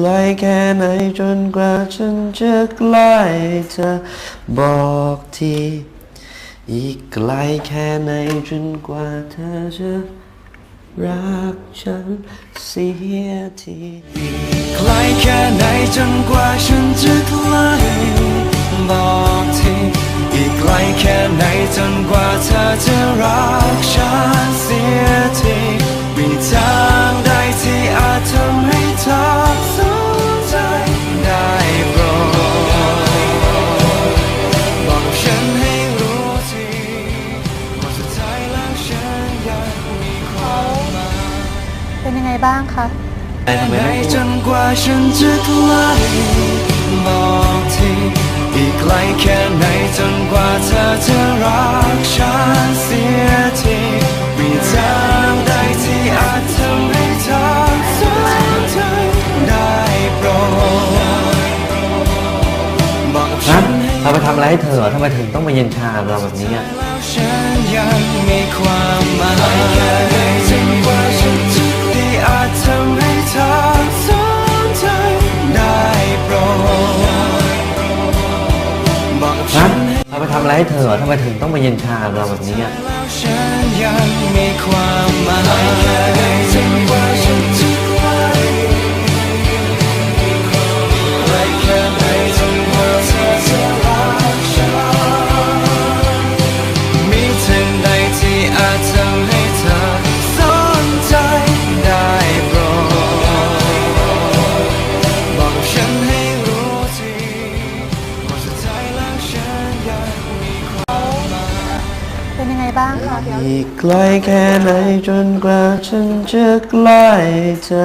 ไกลแค่ไหนจนกว่าฉันจะใกล้เธอบอกทีอีกไกลแค่ไหนจนกว่าเธอจะรักฉันเสียทีไกลแค่ไหนจนกว่าฉันจะใกล้บอกทีอีกไกลแค่ไหนจนกว่าเธอจะรักฉันเสียที เป็นยังไงบ้างคะทำไมไหนไม่จพูดนกว่าฉันจะใกล้บอกทีอีกไกลแค่ไหนจนกว่าเธอจะรักฉันเสียทีมีทางใดที่อาจทำให้เธอสนใจได้โปรดบอกกับฉันะนให้เราไปทำอะไรให้เธอเหรอทำไมถึงต้องมาเย็นชากับเราแบบนี้อะแล้วฉันยังมีความหม อะไรให้เธอทำไมถึงต้องมาเย็นชาเราแบบนี้อะังไงบ้างคะอีกไกลแค่ไหนจนกว่าฉันจะใกล้เธอ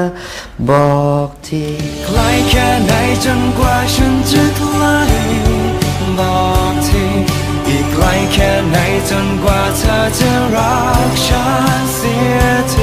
บอกทีไกลแค่ไหนจนกว่าฉันจะใกล้บอกทีอีกไกลแค่ไหนจนกว่าเธอจะรักฉันเสียที